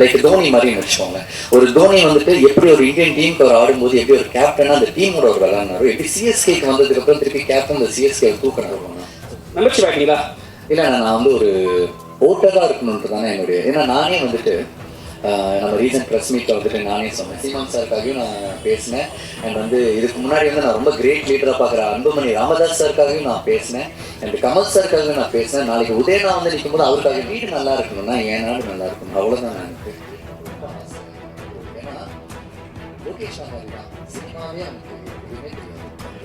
Like Dhoni மாதிரின்னு வச்சுக்கோங்க ஒரு தோனி வந்துட்டு எப்படி ஒரு இந்தியன் டீமுக்கு அவர் ஆடும்போது எப்படி ஒரு கேப்டனா அந்த டீமோட ஒரு விளாட்னாரோ எப்படி சிஎஸ்கேக்கு வந்ததுக்கு அப்புறம் திருப்பி கேப்டன் அந்த சிஎஸ்கே தூக்கினாரு இல்லை நான் வந்து ஒரு ஓட்டராக இருக்கணுன்றது தானே என்னுடைய ஏன்னா நானே வந்துட்டு நம்ம ரீசன்ட் ப்ரெஸ் மீட்டில் வந்துட்டு நானே சொன்னேன். சீமான் சாருக்காகவும் நான் பேசினேன். அண்ட் வந்து இதுக்கு முன்னாடி வந்து நான் ரொம்ப கிரேட் லீடராக பார்க்குற அன்புமணி ராமதாஸ் சாருக்காகவும் நான் பேசினேன். அண்ட் கமல் சாருக்காகவும் நான் பேசினேன். நாளைக்கு உதயனா வந்து நிற்கும்போது அவருக்காக வீடு நல்லா இருக்கணும்னா நாடு நல்லா இருக்கணும்? அவ்வளோதான் நான் லோகேஷ் தான் சினிமாவே அவனுக்கு எதுவுமே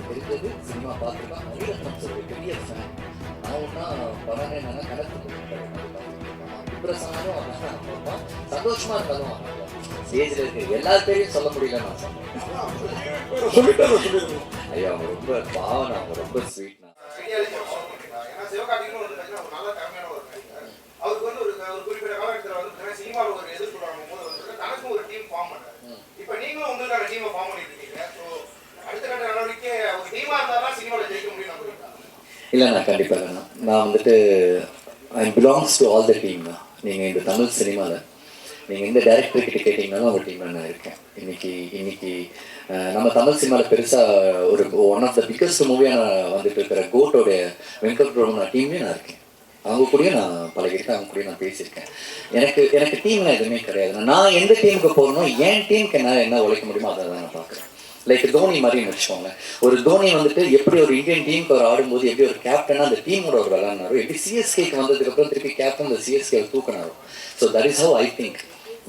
தெரியாது சினிமா பார்த்துருக்கான் மணிரத்னம் ஒரு பெரிய ஃபேன் நான் ஒன்றா படம் என்னன்னா கணக்கு டிப்ரெஷனாலும் அவன் பார்ப்பான் சந்தோஷமா இருந்தாலும் ஸ்டேஜில் இருக்க. எல்லா பேரையும் சொல்ல முடியல நான் சொன்னேன் ஐயா அவங்க ரொம்ப அவங்க ரொம்ப ஸ்வீட்னா ஏன்னா சிவகார்த்திகேயன் வந்து பார்த்தீங்கன்னா ஒரு நல்ல திறமையான ஒரு நடிகர். அவருக்கு வந்து ஒரு ஒரு குறிப்பிட்ட காலகட்டத்தில் வந்து பார்த்தீங்கன்னா சினிமாவில் ஒரு எதிர்ப்பு வாங்கும்போது வந்து தனக்கும் ஒரு டீம் ஃபார்ம் பண்ணாரு இப்போ நீங்களும் உங்களுக்கான டீமை ஃபார்ம் பண்ணிட்டு இருக்கீங்க ஸோ அடுத்த கட்ட நடவடிக்கை ஒரு டீமாக இருந்தால் தான் சினிமாவில் ஜெயிக்க முடியும் நம்புறீங்களா இல்லைண்ணா கண்டிப்பாக இல்லைண்ணா நான் வந்துட்டு I belongs to all the team தான். நீங்கள் இந்த தமிழ் சினிமாவில் நீங்கள் எந்த டேரக்டர் கிட்ட கேட்டிங்கனாலும் அவங்க டீமில் நான் இருக்கேன். இன்னைக்கு இன்னைக்கு நம்ம தமிழ் சினிமாவில் பெருசாக ஒரு ஒன் ஆஃப் த பிக்கஸ்ட் மூவியாக நான் வந்துட்டு இருக்கிற கோட்டோடைய வெங்கட் பிரபு டீம்லேயும் நான் இருக்கேன். அவங்க கூடயே நான் பழகிருக்கேன் அவங்க கூடயே நான் பேசியிருக்கேன். எனக்கு எனக்கு டீம்லாம் எதுவுமே கிடையாது. நான் எந்த டீமுக்கு போகணும் என் டீமுக்கு என்ன என்ன உழைக்க முடியுமோ அதை தான் நான் பார்க்குறேன். லைக் தோனி மாதிரின்னு வச்சுக்கோங்க ஒரு தோனி வந்துட்டு எப்படி ஒரு இந்தியன் டீமுக்கு அவர் ஆடும்போது எப்படி ஒரு கேப்டனா அந்த டீமோட ஒரு விளாட்னாரோ எப்படி சிஎஸ்கேக்கு வந்ததுக்கு அப்புறம் திருப்பி கேப்டன் அந்த CSK தூக்கினாரோ. So that is how I think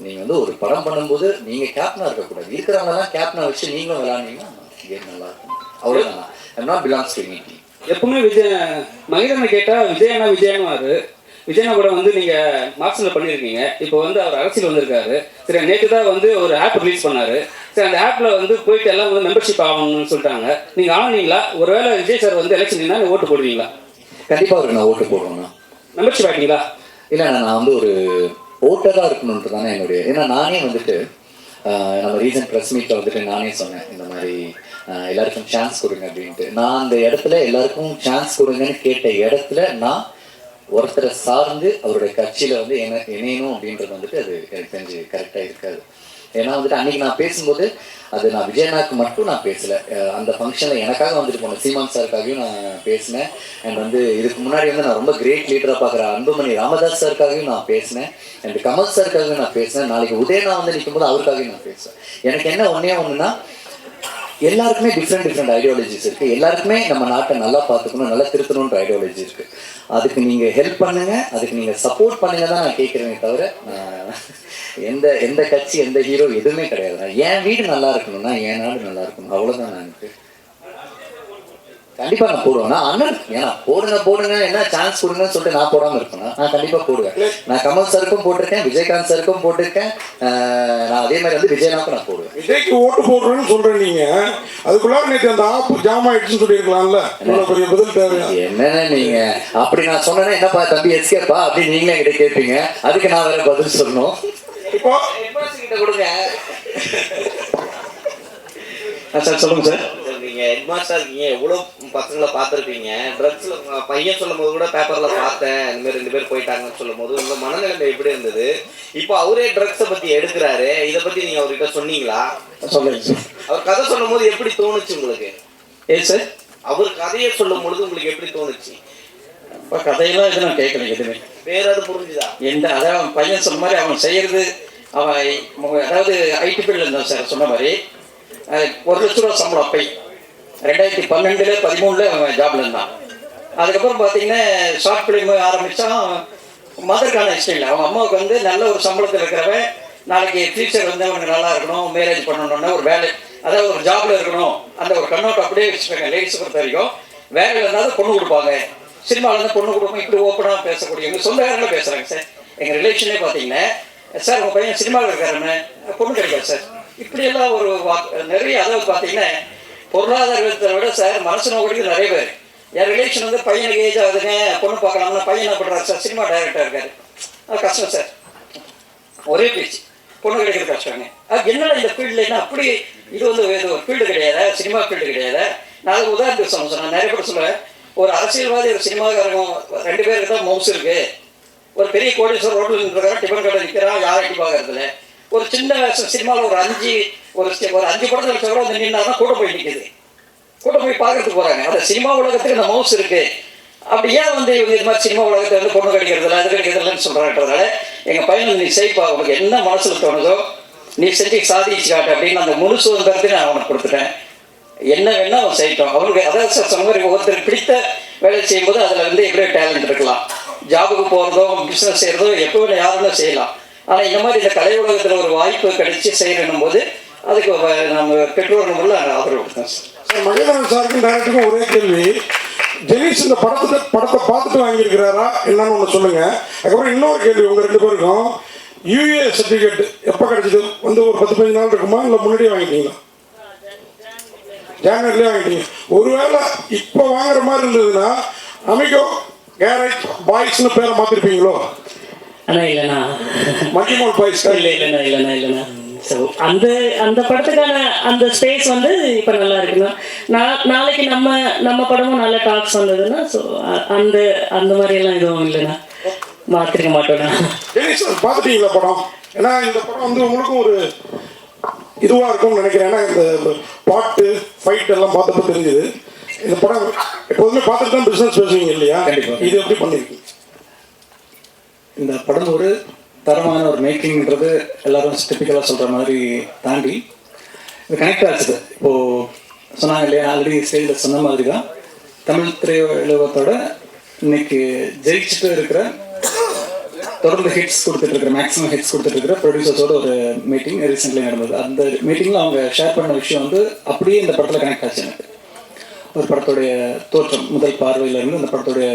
நீங்க வந்து ஒரு படம் பண்ணும்போது நீங்க கேப்டனா இருக்கக்கூடாது. இருக்கிறவங்கலாம் கேப்டனா வச்சு நீங்களும் விளாட்னீங்கன்னா கேம் நல்லா இருக்கும் அவ்வளோதான் I'm not belongs to any team எப்பவுமே விஜய் மகிழனை கேட்டா விஜயனா விஜயனாரு விஜயனா கூட வந்து நீங்க மார்க்ஸ்ல பண்ணியிருக்கீங்க இப்போ வந்து அவர் அரசியல் வந்திருக்காரு. சரி நேற்று தான் வந்து ஒரு ஆப் ரிலீஸ் பண்ணாரு. சரி அந்த ஆப்ல வந்து போயிட்டு எல்லாம் வந்து மெம்பர்ஷிப் ஆகணும்னு சொல்லிட்டாங்க. நீங்க ஆனீங்களா? ஒருவேளை விஜய் சார் வந்து எலெக்ஷன் ஓட்டு போடுவீங்களா? கண்டிப்பா அவருக்கு நான் ஓட்டு போடுவேண்ணா மெம்பர்ஷிப் ஆகிட்டீங்களா இல்லை நான் வந்து ஒரு ஓட்டராக இருக்கணுன்றது தானே என்னுடைய. ஏன்னா நானே வந்துட்டு நம்ம ரீசன்ட் ப்ரெஸ் மீட்டில் வந்துட்டு நானே சொன்னேன் இந்த மாதிரி எல்லாருக்கும் சான்ஸ் கொடுங்க அப்படின்ட்டு. நான் அந்த இடத்துல எல்லாருக்கும் சான்ஸ் கொடுங்கன்னு கேட்ட இடத்துல நான் ஒருத்தரை சார்ந்து அவருடைய கட்சியில் வந்து என்ன இணையணும் அப்படின்றது வந்துட்டு அது எனக்கு தெரிஞ்சு கரெக்டாக இருக்காது. ஏன்னா வந்துட்டு அன்னைக்கு நான் பேசும்போது அது நான் விஜயநாக்கு மட்டும் நான் பேசல. அந்த ஃபங்க்ஷனில் எனக்காக வந்துட்டு போனேன் சீமான் சாருக்காகவும் நான் பேசினேன். அண்ட் வந்து இதுக்கு முன்னாடி வந்து நான் ரொம்ப கிரேட் லீடராக பார்க்குற அன்புமணி ராமதாஸ் சாருக்காகவும் நான் பேசினேன். அண்ட் கமல் சாருக்காகவும் நான் பேசினேன். நாளைக்கு உதயனா வந்து நிற்கும்போது அவருக்காகவும் நான் பேசுவேன். எனக்கு என்ன ஒன்றே ஒன்றுனா எல்லாருக்குமே டிஃப்ரெண்ட் டிஃப்ரெண்ட் ஐடியாலஜிஸ் இருக்கு. எல்லாருக்குமே நம்ம நாட்டை நல்லா பார்த்துக்கணும் நல்லா திருத்தணுன்ற ஐடியாலஜி இருக்கு. அதுக்கு நீங்க ஹெல்ப் பண்ணுங்க அதுக்கு நீங்க சப்போர்ட் பண்ணுங்க தான் நான் கேட்குறேனே தவிர நான் எந்த எந்த கட்சி எந்த ஹீரோ எதுவுமே கிடையாது. என் வீடு நல்லா இருக்கணும்னா என் நாடு நல்லா இருக்கணும். அவ்வளவுதான் எனக்கு. கண்டிப்பா நான் போடுவேன். நான் அண்ணன். ஏன்னா போடுங்க போடுங்க. என்ன சான்ஸ் கொடுங்கன்னு சொல்லிட்டு நான் போடாம இருப்பேன்? நான் கண்டிப்பா போடுவேன். நான் கமல் சாருக்கும் போட்டிருக்கேன் விஜயகாந்த் சாருக்கும் போட்டிருக்கேன். நான் அதே மாதிரி வந்து விஜயனாக்கும் நான் போடுவேன். விஜய்க்கு ஓட்டு போடுறேன்னு சொல்றேன் நீங்க. அதுக்குள்ளார நேற்று அந்த ஆப்பு ஜாம் ஆயிடுச்சுன்னு சொல்லியிருக்கலாம்ல. பெரிய பதில் தேவையா என்னன்னு நீங்க? அப்படி நான் சொன்னேன்னா என்னப்பா தம்பி எஸ்கேப்பா? அப்படி நீங்களே என்கிட்ட கேட்பீங்க. அதுக்கு நான் வேற பதில் சொல்லணும். இப்போ கொடுங்க. சார் சொல்லுங்க சார் நீங்க ஹெட்மாஸ்டர் இருக்கீங்க எவ்வளோ பசங்களை பார்த்துருப்பீங்க? ட்ரக்ஸ்ல பையன் சொல்லும் போது கூட பேப்பர்ல பார்த்தேன். இந்த மாதிரி ரெண்டு பேர் போயிட்டாங்கன்னு சொல்லும் போது உங்க மனநிலைமை எப்படி இருந்தது? இப்போ அவரே ட்ரக்ஸை பத்தி எடுக்கிறாரு. இதை பத்தி நீங்க அவர்கிட்ட சொன்னீங்களா? சொல்லுங்க அவர் கதை சொல்லும் போது எப்படி தோணுச்சு உங்களுக்கு? ஏ சார்? அவர் கதையை சொல்லும் பொழுது உங்களுக்கு எப்படி தோணுச்சு? இப்போ கதையெல்லாம் எதுவும் நான் கேட்கல எதுவுமே. வேற அது புரிஞ்சுதா? எந்த அவன் பையன் சொன்ன மாதிரி அவன் செய்யறது அவன் அதாவது ஐடி ஃபீல்டில் இருந்தான் சார் சொன்ன மாதிரி. ஒரு லட்ச ரூபா சம்பளம் அப்பை. ரெண்டாயிரத்தி பன்னெண்டுல பதிமூணுல அவன் ஜாப்ல இருந்தான். அதுக்கப்புறம் பார்த்தீங்கன்னா ஷார்ட் ஃபிலிம் ஆரம்பித்தான் மதருக்கான இஷ்டம் இல்லை அவங்க அம்மாவுக்கு வந்து நல்ல ஒரு சம்பளத்தில் இருக்கிறவன். நாளைக்கு ஃபியூச்சர் வந்து அவனுக்கு நல்லா இருக்கணும் மேரேஜ் பண்ணணும்னா ஒரு வேலை. அதாவது ஒரு ஜாப்ல இருக்கணும். அந்த ஒரு கண்ணோட்டம் அப்படியே வச்சுருக்காங்க லேடிஸ் பொறுத்த வரைக்கும். வேலை இருந்தாலும் பொண்ணு கொடுப்பாங்க. சினிமாவில் இருந்து பொண்ணு கொடுப்போம் இப்படி ஓப்பனாக பேசக்கூடிய எங்கள் சொந்தக்காரங்களும் பேசுகிறாங்க சார். எங்கள் ரிலேஷனே பார்த்தீங்கன்னா சார் உங்கள் பையன் சினிமாவில் இருக்காருன்னு பொண்ணு கிடைக்காது சார். இப்படியெல்லாம் ஒரு வா- நிறைய அதாவது பார்த்தீங்கன்னா பொருளாதாரத்தை விட சார் மனசு நோக்கடிக்கு நிறைய பேர். என் ரிலேஷன் வந்து பையனுக்கு ஏஜ் ஆகுதுங்க பொண்ணு பார்க்கலாம்னா பையன் என்ன பண்ணுறாரு சார்? சினிமா டைரக்டர் இருக்காரு. அது கஷ்டம் சார். ஒரே பேச்சு. பொண்ணு கிடைக்கிறது கஷ்டங்க அது என்னடா இந்த ஃபீல்டில் என்ன அப்படி இது வந்து இது ஒரு ஃபீல்டு கிடையாது? சினிமா ஃபீல்டு கிடையாது? நான் அதுக்கு உதாரணத்துக்கு சொல்ல சொன்னேன். நிறைய பேர் சொல்லுவேன். ஒரு அரசியல்வாதி ஒரு சினிமாக்காரங்க ரெண்டு பேருக்கு தான் மவுஸ் இருக்கு. ஒரு பெரிய கோடீஸ்வரர் ரோட்டில் நின்றுக்கிறான் டிஃபன் கடை நிற்கிறான் யாரும் பார்க்கறதுல ஒரு சின்ன சினிமாவில் ஒரு அஞ்சு ஒரு ஒரு அஞ்சு படத்தில் வச்சா வந்து நின்னா கூட போய் நிற்குது கூட போய் பார்க்கறதுக்கு போகிறாங்க அந்த சினிமா உலகத்துக்கு இந்த மவுஸ் இருக்கு. அப்படி ஏன் வந்து இவங்க இது மாதிரி சினிமா உலகத்தை வந்து பொண்ணு கிடைக்கிறதில்ல அது கிடைக்கிறதில்லன்னு சொல்கிறான்றதால எங்கள் பையன் நீ செய்ப்பா உனக்கு என்ன மனசில் தோணுதோ நீ செஞ்சு சாதிச்சு காட்டு அப்படின்னு அந்த முழு சுதந்திரத்தை நான் அவனுக்கு கொடுத்துட்டேன். என்ன வேணா அவன் செய்யட்டும். அவனுக்கு அதாவது சார் சொன்ன மாதிரி ஒருத்தர் பிடித்த வேலை செய்யும்போது அதில் வந்து எப்படியோ டேலண்ட் இருக்கலாம். ஜாபுக்கு போகிறதோ பிஸ்னஸ் செய்கிறதோ எப்போ வேணும் யாருன்னா செய்யலாம். ஆனால் இந்த மாதிரி இந்த கலை உலகத்தில் ஒரு வாய்ப்பு கிடைச்சி செய்யணும் போது அதுக்கு நம்ம பெற்றோர் நம்மள ஆதரவு கொடுத்தோம் சார் சார் மகேந்திரன் சாருக்கும் டேரக்டருக்கும் ஒரே கேள்வி. ஜெனிஸ் இந்த படத்தை படத்தை பார்த்துட்டு வாங்கியிருக்கிறாரா என்னன்னு ஒன்று சொல்லுங்க. அதுக்கப்புறம் இன்னொரு கேள்வி உங்கள் ரெண்டு பேருக்கும். யூஏ சர்டிஃபிகேட் எப்போ கிடைச்சது? வந்து ஒரு பத்து பதினஞ்சு நாள் இருக்குமா? இல்லை முன்னாடியே வாங்கிட்டீங்களா? ஜான்வரிலே வாங்கிட்டீங்க. ஒருவேளை இப்போ வாங்குற மாதிரி இருந்ததுன்னா அமைக்கும் கேரட் பாய்ஸ்னு பேரை மாற்றிருப்பீங்களோ அண்ணா இல்லைண்ணா. மல்டிமோல் பாய்ஸ் இல்லை இல்லைண்ணா இல்லைண்ணா இல்லைண்ணா. ஸோ அந்த அந்த படத்துக்கான அந்த ஸ்பேஸ் வந்து இப்போ நல்லா இருக்குண்ணா. நான் நாளைக்கு நம்ம நம்ம படமும் நல்ல டாக்ஸ் வந்ததுன்னா ஸோ அந்த அந்த மாதிரியெல்லாம் எதுவும் இல்லைண்ணா. மாற்றிருக்க மாட்டோண்ணா பார்த்துட்டீங்களா படம்? ஏன்னா இந்த படம் வந்து உங்களுக்கும் ஒரு இதுவாக இருக்கும்னு நினைக்கிறேன். ஏன்னா இந்த பாட்டு ஃபைட் எல்லாம் பார்த்தப்ப தெரிஞ்சுது. இந்த படம் எப்போதுமே பார்த்துட்டு தான் பிஸ்னஸ் பேசுவீங்க இல்லையா. இது எப்படி பண்ணிருக்கீங்க? இந்த படம் ஒரு தரமான ஒரு மேக்கிங்ன்றது எல்லாரும் டிப்பிக்கலாக சொல்கிற மாதிரி தாண்டி இது கனெக்ட் ஆச்சுது. இப்போது சொன்னாங்க இல்லையா ஆல்ரெடி ஸ்டேஜில் சொன்ன மாதிரி தான் தமிழ் திரையுலகத்தோட இன்னைக்கு ஜெயிச்சுட்டு இருக்கிற தொடர்ந்து ஹிட்ஸ் கொடுத்துட்டு இருக்கிற மேக்ஸிமம் ஹிட்ஸ் கொடுத்துட்டு இருக்கிற ப்ரொடியூசர்ஸோட ஒரு மீட்டிங் ரீசெண்ட்லி நடந்தது. அந்த மீட்டிங்கில் அவங்க ஷேர் பண்ண விஷயம் வந்து அப்படியே இந்த படத்தில் கனெக்ட் ஆச்சு எனக்கு. ஒரு படத்துடைய தோற்றம் முதல் பார்வையில இருந்து அந்த படத்துடைய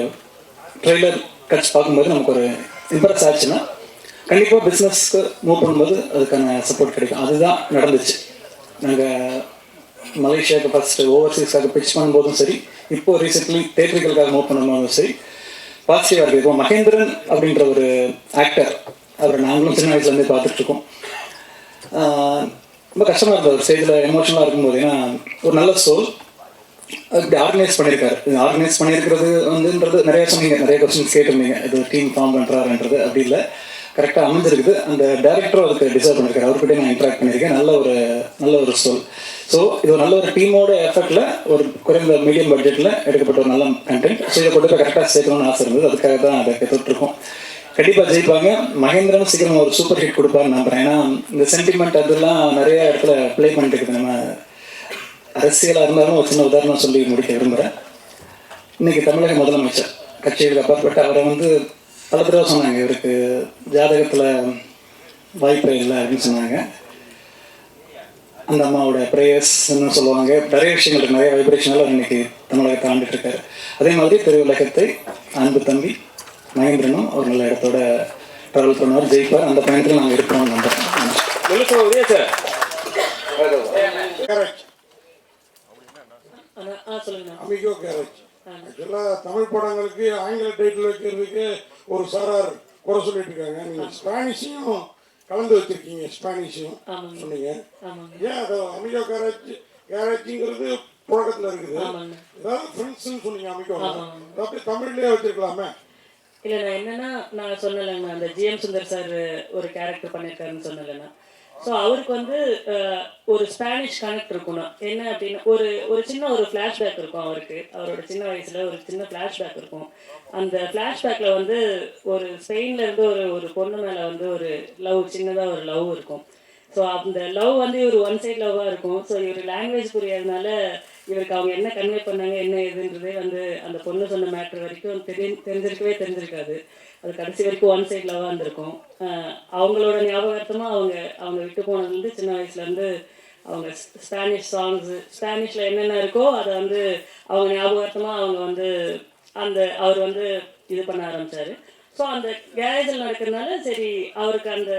ட்ரெய்லர் கட்ச் பார்க்கும்போது நமக்கு ஒரு இம்ப்ரெஸ் ஆச்சுன்னா கண்டிப்பாக பிஸ்னஸ்க்கு மூவ் பண்ணும்போது அதுக்கான சப்போர்ட் கிடைக்கும். அதுதான் நடந்துச்சு. நாங்கள் மலேசியாவுக்கு ஃபஸ்ட்டு ஓவர்சீஸ்க்காக பிச் பண்ணும்போதும் சரி இப்போ ரீசெண்ட்லி தேட்டரிக்கலுக்காக மூவ் பண்ணும்போதும் சரி பாசிட்டிவாக இருக்குது இப்போ மகேந்திரன் அப்படின்ற ஒரு ஆக்டர் அவரை நாங்களும் சின்ன வயசுலேருந்தே பார்த்துட்டு இருக்கோம் ரொம்ப கஷ்டமாக இருந்தது ஒரு ஸ்டேஜில் எமோஷனலாக இருக்கும்போது. ஏன்னா ஒரு நல்ல சோல் இப்படி ஆர்கனைஸ் பண்ணியிருக்காரு ஆர்கனைஸ் பண்ணியிருக்கிறது வந்துன்றது நிறைய சொன்னீங்க. நிறைய கொஸ்டின்ஸ் கேட்டிருந்தீங்க. இது டீம் ஃபார்ம் பண்ணுறாருன்றது அப்படி இல்லை. கரெக்டாக அமைஞ்சிருக்குது. அந்த டேரக்டரும் அதுக்கு டிசர்வ் பண்ணியிருக்காரு அவர்கிட்ட நான் இன்ட்ராக்ட் பண்ணியிருக்கேன். நல்ல ஒரு நல்ல ஒரு சோல் ஸோ இது ஒரு நல்ல ஒரு டீமோட எஃபர்ட்டில் ஒரு குறைந்த மீடியம் பட்ஜெட்டில் எடுக்கப்பட்ட ஒரு நல்ல கண்டென்ட் ஸோ இதை கொண்டு போய் கரெக்டாக சேர்க்கணும்னு ஆசை இருந்தது. அதுக்காக தான் அதை தொட்டிருக்கோம் கண்டிப்பாக ஜெயிப்பாங்க. மகேந்திரன் சீக்கிரம் ஒரு சூப்பர் ஹிட் கொடுப்பாருன்னு நம்புறேன். ஏன்னா இந்த சென்டிமெண்ட் அதெல்லாம் நிறைய இடத்துல ப்ளே பண்ணிட்டு இருக்குது. நம்ம அரசியலாக இருந்தாலும் ஒரு சின்ன உதாரணம் சொல்லி முடிக்க விரும்புகிறேன் இன்னைக்கு தமிழக முதலமைச்சர் கட்சிகளுக்கு அப்பாற்பட்டு அவரை வந்து பல தடவை சொன்னாங்க இவருக்கு ஜாதகத்தில் வாய்ப்பே இல்லை அப்படின்னு சொன்னாங்க. அந்த அம்மாவோட ப்ரேயர்ஸ்ன்னு சொல்லுவாங்க. நிறைய விஷயங்கள் இருக்கு, நிறைய வைப்ரேஷனில் இன்னைக்கு தமிழகத்தை ஆண்டுட்டு இருக்காரு. அதே மாதிரி திருவுலகத்தை அன்பு தம்பி மகேந்திரனும் ஒரு நல்ல இடத்தோட ட்ராவல் பண்ணுவார் ஜெயிப்பார். அந்த பயணத்தில் நாங்கள் இருப்போம்னு நம்புறேன். Amigo Garage. ஆக்சுவலாக தமிழ் படங்களுக்கு ஆங்கில டைட்டில் வைக்கிறதுக்கு ஒரு சாரார் குறை சொல்லிட்டு இருக்காங்க நீங்கள் ஸ்பானிஷையும் கலந்து வச்சிருக்கீங்க ஸ்பானிஷையும். சொன்னீங்க. ஏன் அது அமிகோ கேரட் கேரட்ங்கிறது புழக்கத்தில் இருக்குது. ஏதாவது ஃப்ரெண்ட்ஸ்னு சொன்னீங்க அமிகோ. ஆமாங்க. அப்படி தமிழ்லேயே வச்சிருக்கலாமே? இல்லை நான் என்னன்னா நான் சொன்னலைண்ணா அந்த ஜிஎம் சுந்தர் சார் ஒரு கேரக்டர் பண்ணியிருக்காருன்னு சொன்னலைண்ணா ஸோ அவருக்கு வந்து ஒரு ஸ்பானிஷ் கனெக்ட் இருக்கணும். என்ன அப்படின்னா ஒரு ஒரு சின்ன ஒரு ஃப்ளாஷ்பேக் இருக்கும் அவருக்கு. அவரோட சின்ன வயசுல ஒரு சின்ன ஃப்ளாஷ்பேக் இருக்கும். அந்த ஃப்ளாஷ்பேக்கில் வந்து ஒரு ஸ்பெயின்ல இருந்து ஒரு ஒரு பொண்ணு மேலே வந்து ஒரு லவ் சின்னதாக ஒரு லவ் இருக்கும். ஸோ அந்த லவ் வந்து இவர் ஒன் சைட் லவ்வாக இருக்கும். ஸோ இவர் லாங்குவேஜ் புரியாதனால இவருக்கு அவங்க என்ன கன்வே பண்ணாங்க என்ன ஏதுன்றதே வந்து அந்த பொண்ணு சொன்ன மேட்ரு வரைக்கும் தெரி தெரிஞ்சிருக்கவே தெரிஞ்சிருக்காது. அது கடைசி வரைக்கும் ஒன் சைடில் தான் இருந்திருக்கும். அவங்களோட ஞாபகார்த்தமாக அவங்க அவங்க விட்டு போனது வந்து சின்ன வயசுலேருந்து அவங்க ஸ்பானிஷ் சாங்ஸு ஸ்பானிஷில் என்னென்ன இருக்கோ அதை வந்து அவங்க ஞாபகார்த்தமாக அவங்க வந்து அந்த அவர் வந்து இது பண்ண ஆரம்பிச்சாரு. ஸோ அந்த கேரேஜில் நடக்கிறதுனால சரி அவருக்கு அந்த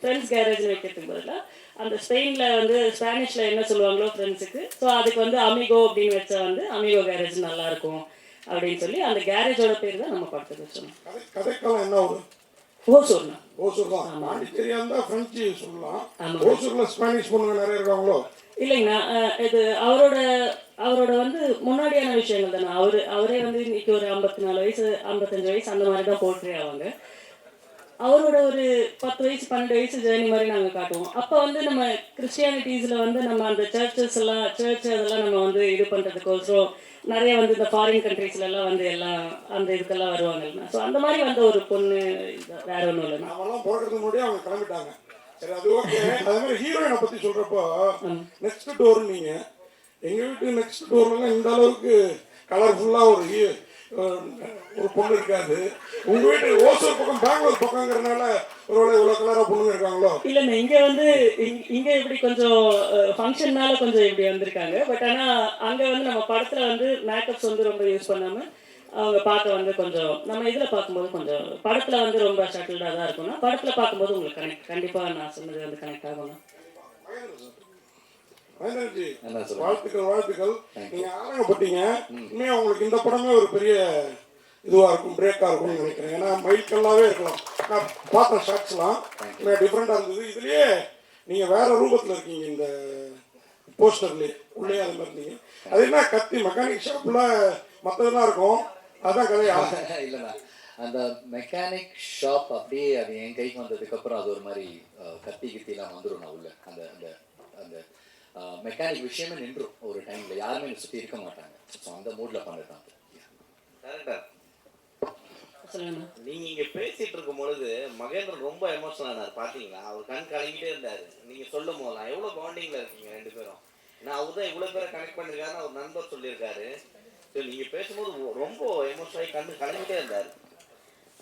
ஃப்ரெண்ட்ஸ் கேரேஜில் வைக்கிறதுக்கு பதிலாக அந்த ஸ்பெயினில் வந்து ஸ்பானிஷில் என்ன சொல்லுவாங்களோ ஃப்ரெண்ட்ஸுக்கு ஸோ அதுக்கு வந்து அமிகோ அப்படின்னு வச்சா வந்து அமிகோ கேரேஜ் நல்லாயிருக்கும் அப்படின்னு சொல்லி அந்த கேரேஜோட பேர் தான் நம்ம படத்துக்கு வச்சோம் கதை கதைக்கெல்லாம் என்ன ஒரு ஓசூர்ண்ணா ஓசூர் தான் பாண்டிச்சேரியா இருந்தால் ஃப்ரெஞ்சு சொல்லலாம். ஓசூரில் ஸ்பானிஷ் பொண்ணுங்க நிறைய இருக்காங்களோ? இல்லைங்கண்ணா இது அவரோட அவரோட வந்து முன்னாடியான விஷயங்கள் தானே. அவர் அவரே வந்து இன்னைக்கு ஒரு ஐம்பத்தி நாலு வயசு ஐம்பத்தஞ்சு வயசு அந்த மாதிரி தான் போட்டுறே அவங்க. அவரோட ஒரு பத்து வயசு பன்னெண்டு வயசு ஜேர்னி மாதிரி நாங்கள் காட்டுவோம். அப்போ வந்து நம்ம கிறிஸ்டியானிட்டிஸில் வந்து நம்ம அந்த சர்ச்சஸ் எல்லாம் சர்ச் அதெல்லாம் நம்ம வந்து இது பண்ணுறதுக்கோசரம் நிறைய வந்து இந்த ஃபாரின் கண்ட்ரீஸ்ல எல்லாம் வந்து எல்லாம் அந்த இதுக்கெல்லாம் வருவாங்க ஸோ அந்த மாதிரி வந்த ஒரு பொண்ணு வேற ஒன்றும் இல்லைண்ணா அவெல்லாம் பிறக்கிறதுக்கு முன்னாடியே அவங்க கிளம்பிட்டாங்க. சரி அது ஓகே அதே மாதிரி ஹீரோயினை பத்தி சொல்றப்போ நெக்ஸ்ட் டோர் நீங்க எங்க வீட்டு நெக்ஸ்ட் டோர்லாம் இந்த அளவுக்கு கலர்ஃபுல்லா ஒரு ஹீ- ஒரு பொண்ணு இருக்காது. உங்க வீட்டு ஓசூர் பக்கம் பெங்களூர் பக்கங்கிறனால ஒருவேளை இவ்வளவு கலரா பொண்ணுங்க இருக்காங்களோ? இல்ல இங்கே வந்து இங்க- இங்க இப்படி கொஞ்சம் ஃபங்க்ஷன்னால கொஞ்சம் இப்படி வந்திருக்காங்க. பட் ஆனா அங்கே வந்து நம்ம படத்துல வந்து மேக்கப்ஸ் வந்து ரொம்ப யூஸ் பண்ணாம அவங்க பார்க்க வந்து கொஞ்சம் நம்ம இதில் பார்க்கும்போது கொஞ்சம் படத்தில் வந்து ரொம்ப ஷட்டில்டாக தான் இருக்கும்னா படத்தில் பார்க்கும்போது உங்களுக்கு கனெக்ட் கண்டிப்பாக நான் சொன்னது வந்து கனெக்ட் ஆகும்ண்ணா வாழ்த்துக்கள் வாழ்த்துக்கள். நீங்க ஆரங்கப்பட்டீங்க உண்மையா உங்களுக்கு இந்த படமே ஒரு பெரிய இதுவா இருக்கும் பிரேக்கா இருக்கும்னு நினைக்கிறேன். ஏன்னா மைல்கல்லாவே இருக்கலாம். நான் பார்த்தேன் ஷார்ட்ஸ்லாம் டிஃப்ரெண்டா இருந்தது. இதுலயே நீங்க வேற ரூபத்துல இருக்கீங்க இந்த போஸ்டர்லயே உள்ளே அது மாதிரி இருந்தீங்க அது என்ன கத்தி மெக்கானிக் ஷாப்ல மற்றதெல்லாம் இருக்கும்? அதான் கதையா? இல்லைண்ணா அந்த மெக்கானிக் ஷாப் அப்படியே அது என் கைக்கு வந்ததுக்கு அப்புறம் அது ஒரு மாதிரி கத்தி கித்திலாம் வந்துடும் நான் உள்ள. அந்த அந்த அந்த மெக்கானிக் விஷயமே நின்றும் ஒரு டைம்ல யாருமே என்னை சுற்றி இருக்க மாட்டாங்க. ஸோ அந்த மூட்ல சொல்லுங்கண்ணா நீங்க இங்க பேசிட்டு இருக்கும் பொழுது மகேந்திரன் ரொம்ப எமோஷனல் ஆனார் பாத்தீங்களா? அவர் கண் கலங்கிட்டே இருந்தாரு. நீங்க சொல்லும் போதெல்லாம் எவ்வளவு பாண்டிங்ல இருக்கீங்க ரெண்டு பேரும்? நான் அவர் தான் இவ்வளவு பேரை கனெக்ட் பண்ணிருக்காருன்னு அவர் நண்பர் சொல்லியிருக்காரு. So, நீங்க பேசும்போது ரொம்ப எமோஷனல் ஆகி கண்ணு கலங்கிட்டே இருந்தாரு.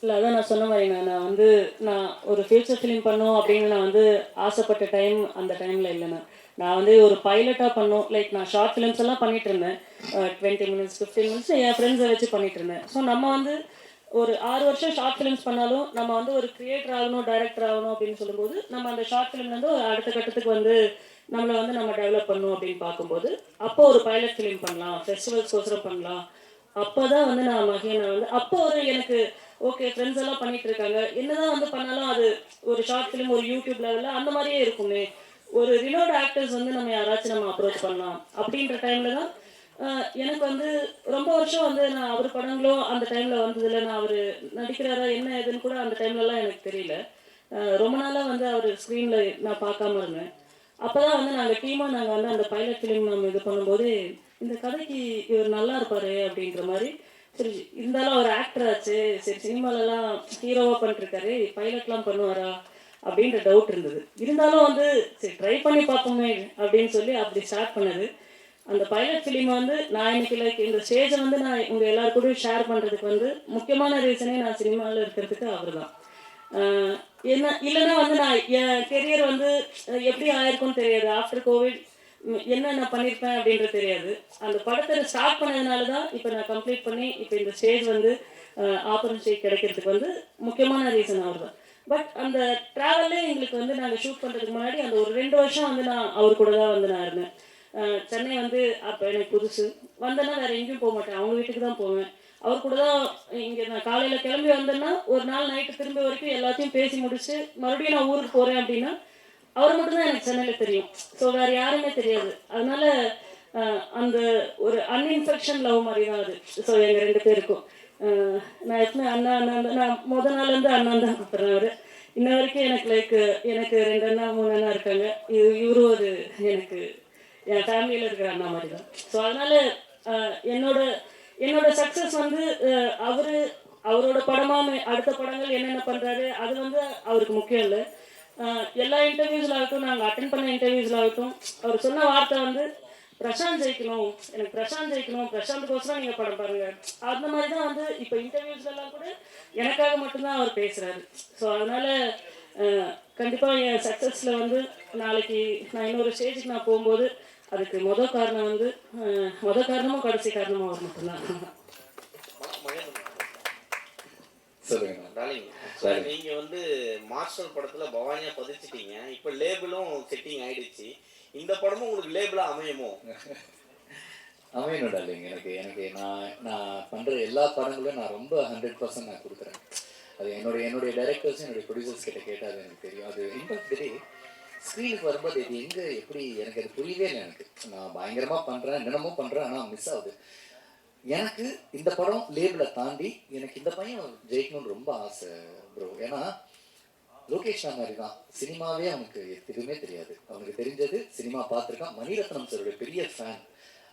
இல்லை அதான் நான் சொன்ன மாதிரிண்ணா நான் வந்து நான் ஒரு ஃபியூச்சர் ஃபிலிம் பண்ணணும் அப்படின்னு நான் வந்து ஆசைப்பட்ட டைம் அந்த டைமில் இல்லைண்ணா நான். நான் வந்து ஒரு பைலட்டாக பண்ணோம். லைக் நான் ஷார்ட் ஃபிலிம்ஸ் எல்லாம் பண்ணிட்டு இருந்தேன். டுவெண்ட்டி மினிட்ஸ் ஃபிஃப்டீன் மினிட்ஸ் என் ஃப்ரெண்ட்ஸை வச்சு பண்ணிட்டு இருந்தேன். ஸோ நம்ம வந்து ஒரு ஆறு வருஷம் ஷார்ட் ஃபிலிம்ஸ் பண்ணாலும் நம்ம வந்து ஒரு கிரியேட்டர் ஆகணும் டைரக்டர் ஆகணும் அப்படின்னு சொல்லும்போது நம்ம அந்த ஷார்ட் ஃபிலிம்லேருந்து ஒரு அடுத்த கட்டத்துக்கு வந்து நம்மளை வந்து நம்ம டெவலப் பண்ணணும் அப்படின்னு பார்க்கும்போது அப்போ ஒரு பைலட் ஃபிலிம் பண்ணலாம் ஃபெஸ்டிவல்ஸ்க்கோசரம் பண்ணலாம். அப்போ தான் வந்து நான் மகேனை வந்து அப்போ ஒரு எனக்கு ஓகே ஃப்ரெண்ட்ஸ் எல்லாம் பண்ணிட்டு இருக்காங்க. என்னதான் வந்து பண்ணாலும் அது ஒரு ஷார்ட் ஃபிலிம் ஒரு யூடியூப் லெவலில் அந்த மாதிரியே இருக்குமே. ஒரு ரிலோட் ஆக்டர்ஸ் வந்து நம்ம யாராச்சும் நம்ம அப்ரோச் பண்ணலாம். அப்படின்ற டைம்ல தான் எனக்கு வந்து ரொம்ப வருஷம் வந்து நான் அவர் படங்களும் அந்த டைமில் வந்ததில்லை நான் அவர் நடிக்கிறாரா என்ன ஏதுன்னு கூட அந்த டைம்லலாம் எனக்கு தெரியல. ரொம்ப நாளாக வந்து அவர் ஸ்க்ரீனில் நான் பார்க்காம இருந்தேன். அப்பதான் வந்து நாங்கள் டீமாக நாங்கள் வந்து அந்த பைலட் ஃபிலிம் நம்ம இது பண்ணும்போது இந்த கதைக்கு இவர் நல்லா இருப்பாரு அப்படின்ற மாதிரி சரி இருந்தாலும் அவர் ஆக்டர் ஆச்சு சரி சினிமாலலாம் ஹீரோவாக பண்ணிட்டுருக்காரு பைலட்லாம் பண்ணுவாரா அப்படின்ற டவுட் இருந்தது. இருந்தாலும் வந்து சரி ட்ரை பண்ணி பார்ப்போமே அப்படின்னு சொல்லி அப்படி ஸ்டார்ட் பண்ணது. அந்த பைலட் ஃபிலிம் வந்து நான் இன்னைக்கு லைக் இந்த ஸ்டேஜை வந்து நான் உங்கள் எல்லாரு கூடயும் ஷேர் பண்ணுறதுக்கு வந்து முக்கியமான ரீசனே நான் சினிமாவில் இருக்கிறதுக்கு அவர் தான் என்ன இல்லைன்னா வந்து நான் என் கெரியர் வந்து எப்படி ஆயிருக்கும்னு தெரியாது. ஆஃப்டர் கோவிட் என்ன நான் பண்ணியிருப்பேன் அப்படின்றது தெரியாது. அந்த படத்தை ஸ்டார்ட் பண்ணதுனால தான் இப்போ நான் கம்ப்ளீட் பண்ணி இப்போ இந்த ஸ்டேஜ் வந்து ஆப்பர்ச்சுனிட்டி கிடைக்கிறதுக்கு வந்து முக்கியமான ரீசன் அவர் தான் பட் அந்த ட்ராவல்லே எங்களுக்கு வந்து நாங்கள் ஷூட் பண்ணுறதுக்கு முன்னாடி அந்த ஒரு ரெண்டு வருஷம் வந்து நான் அவர் கூட தான் வந்து நான் இருந்தேன். சென்னை வந்து அப்போ எனக்கு புதுசு. வந்தேன்னா வேறு எங்கேயும் போக மாட்டேன். அவங்க வீட்டுக்கு தான் போவேன். அவர் கூட தான் இங்கே நான் காலையில் கிளம்பி வந்தேன்னா ஒரு நாள் நைட்டு திரும்ப வரைக்கும் எல்லாத்தையும் பேசி முடிச்சு மறுபடியும் நான் ஊருக்கு போகிறேன் அப்படின்னா அவர் மட்டும்தான் எனக்கு சென்னையில் தெரியும். ஸோ வேற யாருமே தெரியாது. அதனால அந்த ஒரு அன்இன்ஃபெக்ஷன் லவ் மாதிரி தான் அது. ஸோ எங்கள் ரெண்டு பேருக்கும். நான் எப்பவுமே அண்ணா அண்ணா தான் நான் முத நாள்லேருந்து அண்ணா தான் கூப்பிட்றேன் அவர் இன்ன வரைக்கும் எனக்கு லைக் எனக்கு ரெண்டு அண்ணா மூணு அண்ணா இருக்காங்க. இது இவரும் ஒரு எனக்கு என் ஃபேமிலியில் இருக்கிற அண்ணா மாதிரி தான் ஸோ அதனால என்னோட என்னோட சக்ஸஸ் வந்து அவர் அவரு அவரோட படமாக அடுத்த படங்கள் என்னென்ன பண்ணுறாரு அது வந்து அவருக்கு முக்கியம் இல்லை. எல்லா இன்டர்வியூஸ்ல ஆகட்டும் நாங்கள் அட்டன் பண்ண இன்டர்வியூஸ்ல ஆகட்டும் அவர் சொன்ன வார்த்தை வந்து பிரசாந்த் ஜெயிக்கணும். எனக்கு பிரசாந்த் ஜெயிக்கணும். பிரசாந்த்கோசரம் நீங்க படம் பாருங்க. அந்த மாதிரி தான் வந்து இப்போ இன்டர்வியூஸ்ல எல்லாம் கூட எனக்காக மட்டும்தான் அவர் பேசுறாரு. ஸோ அதனால கண்டிப்பா என் சக்சஸ்ல வந்து நாளைக்கு நான் இன்னொரு ஸ்டேஜுக்கு நான் போகும்போது அதுக்கு முத காரணம் வந்து அஹ், முத காரணமும் கடைசி காரணமும் அவர் மட்டும்தான். சொல்லுங்க. சரி. நீங்க வந்து மாஸ்டர் படத்துல பவானியா பதிச்சிட்டீங்க. இப்ப லேபிளும் செட்டிங் ஆயிடுச்சு. இந்த படமும் உங்களுக்கு லேபிளா அமையுமோ? அமையணும் டார்லிங் எனக்கு எனக்கு நான் நான் பண்ணுற எல்லா படங்களும் நான் ரொம்ப ஹண்ட்ரட் பர்சன்ட் நான் கொடுக்குறேன். அது என்னுடைய என்னுடைய டைரக்டர்ஸ் என்னுடைய ப்ரொடியூசர்ஸ் கிட்ட கேட்டால் அது எனக்கு தெரியும். அது இன்ஃபேக்ட் டே ஸ்க்ரீனுக்கு வரும்போது இது எங்கே எப்படி எனக்கு அது புரியவே இல்லை எனக்கு. நான் பயங்கரமாக பண்ணுறேன் என்னென்னமோ பண்ணுறேன் ஆனால் மிஸ் ஆகுது. எனக்கு இந்த படம் லேபிளை தாண்டி எனக்கு இந்த பையன் ஜெயிக்கணும்னு ரொம்ப ஆசை. ப்ரோ ஏன்னா லோகேஷ் மாதிரி தான் சினிமாவே அவனுக்கு எதுவுமே தெரியாது அவனுக்கு தெரிஞ்சது சினிமா பார்த்துருக்கான் மணிரத்னம் சாருடைய பெரிய ஃபேன்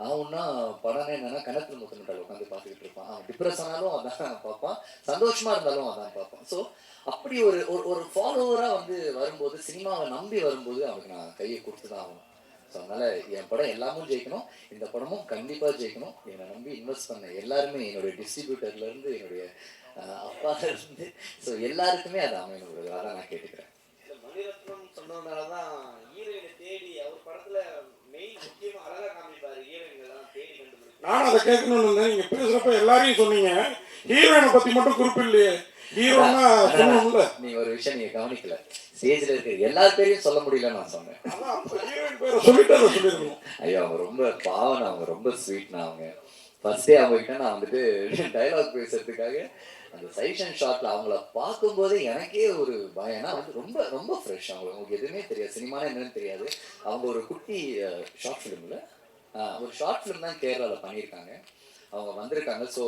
அவன்னா படம்னா என்னன்னா கணக்கு முத்தமிட்டால் உட்காந்து பார்த்துக்கிட்டு இருப்பான் அவன் டிப்ரெஸ் ஆனாலும் அதான் பார்ப்பான் சந்தோஷமா இருந்தாலும் அதான் பார்ப்பான் ஸோ அப்படி ஒரு ஒரு ஒரு ஃபாலோவராக வந்து வரும்போது சினிமாவை நம்பி வரும்போது அவனுக்கு நான் கையை கொடுத்து தான் ஆகணும். ஸோ அதனால என் படம் எல்லாமும் ஜெயிக்கணும். இந்த படமும் கண்டிப்பாக ஜெயிக்கணும். என்னை நம்பி இன்வெஸ்ட் பண்ண எல்லாருமே என்னுடைய டிஸ்ட்ரிபியூட்டர்லேருந்து என்னுடைய அப்பால இருந்து ஸோ எல்லாருக்குமே அது அமையணும். அதான் நான் கேட்டுக்கிறேன். இந்த மணிரத்னம் சொன்னதுனாலதான் ஹீரோயினை தேடி அவர் படத்துல மெயின் முக்கியமா அழகா காமிப்பாரு. ஹீரோயின்கள் தேடி கண்டுபிடிச்சு. நானும் அதை கேட்கணும்னு இருந்தேன் நீங்க பேசுறப்ப எல்லாரையும் சொன்னீங்க. ஹீரோயினை பத்தி மட்டும் குறிப்பு இல்லையே. ஹீரோனா சொல்லணும்ல நீங்க ஒரு விஷயம் நீங்க கவனிக்கல. ஸ்டேஜ்ல இருக்க எல்லா பேரையும் சொல்ல முடியல நான் சொன்னேன். அதான் அந்த ஹீரோயின் பேரை சொல்லிட்டு அதை சொல்லிருக்கணும் ஐயோ அவங்க ரொம்ப பாவம் அவங்க ரொம்ப ஸ்வீட்னா அவங்க. ஃபர்ஸ்டே அவங்ககிட்ட நான் வந்துட்டு டைலாக் பேசுறதுக்காக அந்த சைஷன் ஷாட்ல அவங்கள பார்க்கும்போதே எனக்கே ஒரு பயம்னா வந்து ரொம்ப ரொம்ப ஃப்ரெஷ் அவங்க உங்களுக்கு எதுவுமே தெரியாது. சினிமானா என்னன்னு தெரியாது. அவங்க ஒரு குட்டி ஷார்ட் ஃபிலிம்ல ஒரு ஷார்ட் ஃபிலிம் தான் கேரளாவில் பண்ணியிருக்காங்க. அவங்க வந்திருக்காங்க. ஸோ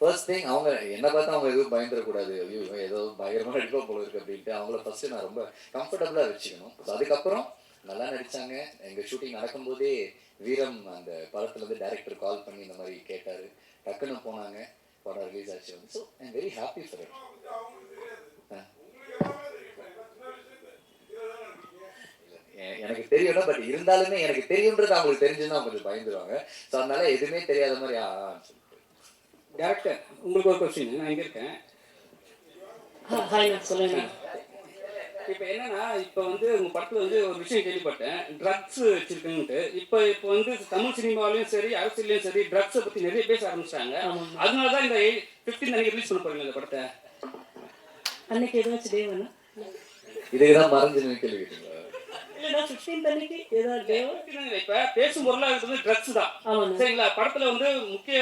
ஃபர்ஸ்ட் திங் அவங்க என்ன பார்த்தா அவங்க எதுவும் பயந்துடக்கூடாது. ஐயோ ஏதோ பயங்கரமாக எடுக்க போல இருக்கு அப்படின்ட்டு அவங்கள ஃபர்ஸ்ட் நான் ரொம்ப கம்ஃபர்டபுளாக வச்சுக்கணும். ஸோ அதுக்கப்புறம் நல்லா நடிச்சாங்க. எங்க ஷூட்டிங் நடக்கும்போதே வீரம் அந்த படத்துல இருந்து டைரக்டர் கால் பண்ணி இந்த மாதிரி கேட்டாரு. டக்குன்னு போனாங்க. படம் ரிலீஸ் ஆச்சு. வந்து so I'm very happy for it எனக்கு தெரியும்னா பட் இருந்தாலுமே எனக்கு தெரியுன்றது அவங்களுக்கு தெரிஞ்சுன்னா கொஞ்சம் பயந்துருவாங்க. ஸோ அதனால எதுவுமே தெரியாத மாதிரி டேரக்டர் உங்களுக்கு ஒரு கொஸ்டின் நான் இங்கே இருக்கேன். ஹாய் சொல்லுங்க. இப்போ என்னன்னா இப்போ வந்து உங்க படத்துல வந்து ஒரு விஷயம் கேள்விப்பட்டேன். ட்ரக்ஸ் வச்சிருக்குன்ட்டு. இப்போ இப்போ வந்து தமிழ் சினிமாவிலையும் சரி அரசியலையும் சரி ட்ரக்ஸை பத்தி நிறைய பேச ஆரம்பிச்சிட்டாங்க. ஆமாம். அதனால தான் இந்த ஃபிஃப்டீன் அன்னைக்கு ரிலீஸ் பண்ண போறீங்க இந்த படத்தை. அன்னைக்கு ஏதாச்சும் டேவனா இதுக்கு தான் மறைஞ்சு கேள்வி இப்ப பேசும் பொருளா இருக்கிறது ட்ரக்ஸ் தான். சரிங்களா? படத்துல வந்து முக்கிய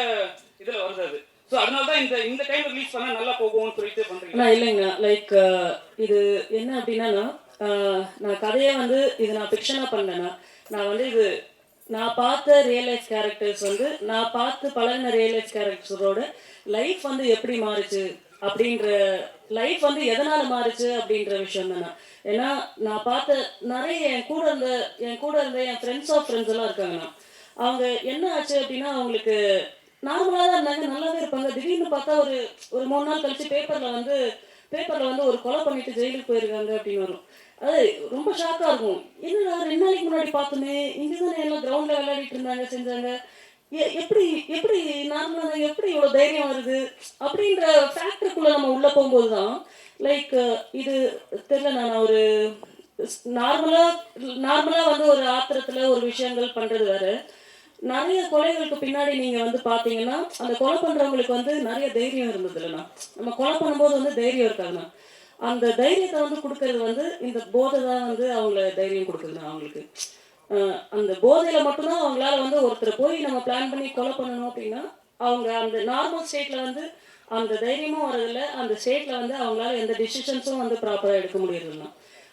இதுல வருது அது. ஸோ அதனால தான் இந்த இந்த டைம் ரிலீஸ் பண்ணா நல்லா போகும்னு சொல்லிட்டு பண்றீங்க. இல்லைங்க. லைக் இது என்ன அப்படின்னா நான் கதையை வந்து இது நான் ஃபிக்ஷனாக பண்ணேன்னா நான் வந்து இது நான் பார்த்த ரியல் லைஃப் கேரக்டர்ஸ் வந்து நான் பார்த்து பழகின ரியல் லைஃப் கேரக்டர்ஸோட லைஃப் வந்து எப்படி மாறுச்சு அப்படின்ற லைஃப் வந்து எதனால மாறுச்சு அப்படின்ற விஷயம் தானே ஏன்னா நான் பார்த்த நிறைய என் கூட இருந்த என் கூட இருந்த என் ஃப்ரெண்ட்ஸ் ஆஃப் ஃப்ரெண்ட்ஸ் எல்லாம் இருக்காங்கண்ணா. அவங்க என்ன ஆச்சு அப்படின்னா அவங்களுக்கு நார்மலாக தான் இருந்தாங்க நல்லாவே இருப்பாங்க. திடீர்னு பார்த்தா ஒரு ஒரு மூணு நாள் கழிச்சு பேப்பர்ல வந்து பேப்பர்ல வந்து ஒரு கொலை பண்ணிட்டு ஜெயிலுக்கு போயிருக்காங்க அப்படின்னு வரும். அது ரொம்ப ஷாக்கா இருக்கும். என்னடா ரெண்டு நாளைக்கு முன்னாடி பார்த்தோமே இங்கதானே எல்லாம் கிரவுண்ட்ல விளையாடிட்டு இருந்தாங்க செஞ்சாங்க. எ- எப்படி எப்படி நார்மலா எப்படி இவ்வளோ தைரியம் வருது? அப்படின்ற ஃபேக்டருக்குள்ளே நம்ம உள்ளே போகும்போது தான் லைக் இது தெரியல நான் ஒரு நார்மலா நார்மலா வந்து ஒரு ஆத்திரத்துல ஒரு விஷயங்கள் பண்றது வேற. நிறைய கொலைகளுக்கு பின்னாடி நீங்க வந்து பாத்தீங்கன்னா அந்த கொலை பண்றவங்களுக்கு வந்து நிறைய தைரியம் இருந்தது இல்லைண்ணா நம்ம கொலை பண்ணும்போது வந்து தைரியம் இருக்காதுண்ணா அந்த தைரியத்தை வந்து கொடுக்கறது வந்து இந்த போதை தான் வந்து அவங்கள தைரியம் கொடுக்குதுண்ணா அவங்களுக்கு. அந்த போதையில மட்டும்தான் அவங்களால வந்து ஒருத்தர் போய் நம்ம பிளான் பண்ணி கொலை பண்ணணும் அப்படின்னா அவங்க அந்த நார்மல் ஸ்டேட்ல வந்து அந்த தைரியமும் வரதில்ல அந்த ஸ்டேட்ல வந்து அவங்களால எந்த டிசிஷன்ஸும் வந்து ப்ராப்பரா எடுக்க முடியறதில்லை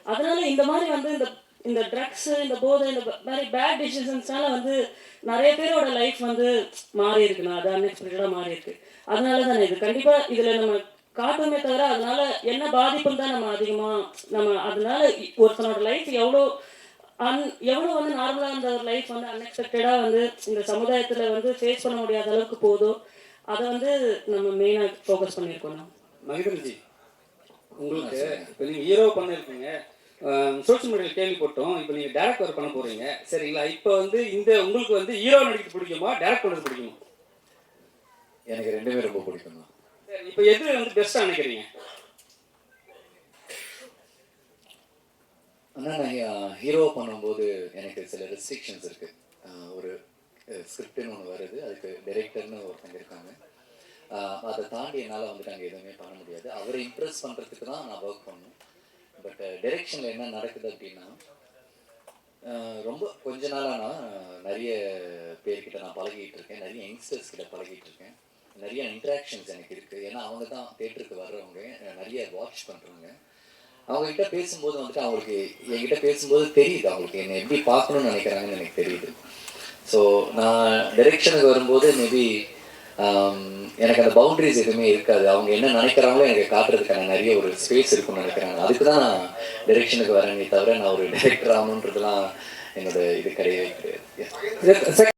அதனால இந்த மாதிரி வந்து இந்த இந்த ட்ரக்ஸ் இந்த போதை இந்த மாதிரி பேட் டிசிஷன்ஸ்னால வந்து நிறைய பேரோட லைஃப் வந்து மாறி இருக்குண்ணா அது அன்எக்ஸ்பெக்டடாக மாறி இருக்கு அதனால தானே இது. கண்டிப்பா இதுல நம்ம காட்டுமே தவிர அதனால என்ன பாதிப்புன்னு தான் நம்ம அதிகமா நம்ம அதனால ஒருத்தனோட லைஃப் எவ்வளோ அன் எவ்வளோ வந்து நார்மலாக அந்த ஒரு லைஃப் வந்து அன்எக்ஸ்பெக்டடாக வந்து இந்த சமுதாயத்துல வந்து ஃபேஸ் பண்ண முடியாத அளவுக்கு போதோ அதை வந்து நம்ம மெயினாக ஃபோக்கஸ் பண்ணியிருக்கோம் நம்ம மகிதன்ஜி உங்களுக்கு இப்போ நீங்கள் ஹீரோ பண்ணிருக்கீங்க. சோஷியல் மீடியாவில் கேள்விப்பட்டோம். இப்போ நீங்கள் டேரக்டர் பண்ண போறீங்க. சரிங்களா? இப்போ வந்து இந்த உங்களுக்கு வந்து ஹீரோ நடிக்கிறது பிடிக்குமா? டேரக்ட் பண்ணுறது பிடிக்குமா? எனக்கு ரெண்டுமே ரொம்ப பிடிக்கும். தான் இப்போ எது வந்து பெஸ்ட்டாக நினைக்கிறீங்க? ஆனால் நான் ஹீரோ பண்ணும்போது எனக்கு சில ரெஸ்ட்ரிக்ஷன்ஸ் இருக்கு. ஒரு ஸ்கிரிப்ட்னு ஒன்று வருது. அதுக்கு டைரக்டர்னு ஒருத்தங்க இருக்காங்க. அதை தாண்டி என்னால் வந்துட்டு அங்கே எதுவுமே பண்ண முடியாது. அவரை இம்ப்ரெஸ் பண்ணுறதுக்கு தான் நான் ஒர்க் பண்ணணும் பட் டைரெக்ஷனில் என்ன நடக்குது அப்படின்னா ரொம்ப கொஞ்ச நாளாக நான் நிறைய பேர்கிட்ட நான் பழகிட்டு இருக்கேன். நிறைய யங்ஸ்டர்ஸ் கிட்ட பழகிட்டு இருக்கேன். நிறைய இன்ட்ராக்ஷன்ஸ் எனக்கு இருக்குது ஏன்னா அவங்க தான் தேட்டருக்கு வர்றவங்க. நிறைய வாட்ச் பண்ணுறவங்க அவங்ககிட்ட பேசும்போது வந்துட்டு அவங்களுக்கு என்கிட்ட பேசும்போது தெரியுது. அவங்களுக்கு என்னை எப்படி பார்க்கணும்னு நினைக்கிறாங்கன்னு எனக்கு தெரியுது. ஸோ நான் டைரெக்ஷனுக்கு வரும்போது மேபி எனக்கு அந்த பவுண்டரிஸ் எதுவுமே இருக்காது. அவங்க என்ன நினைக்கிறாங்களோ எனக்கு காட்டுறதுக்கான நிறைய ஒரு ஸ்பேஸ் இருக்கும்னு நினைக்கிறாங்க. அதுக்கு தான் நான் டைரெக்ஷனுக்கு வரேனே தவிர நான் ஒரு டைரக்டர் ஆகணுன்றதுலாம் என்னோட இது கிடையவே கிடையாது.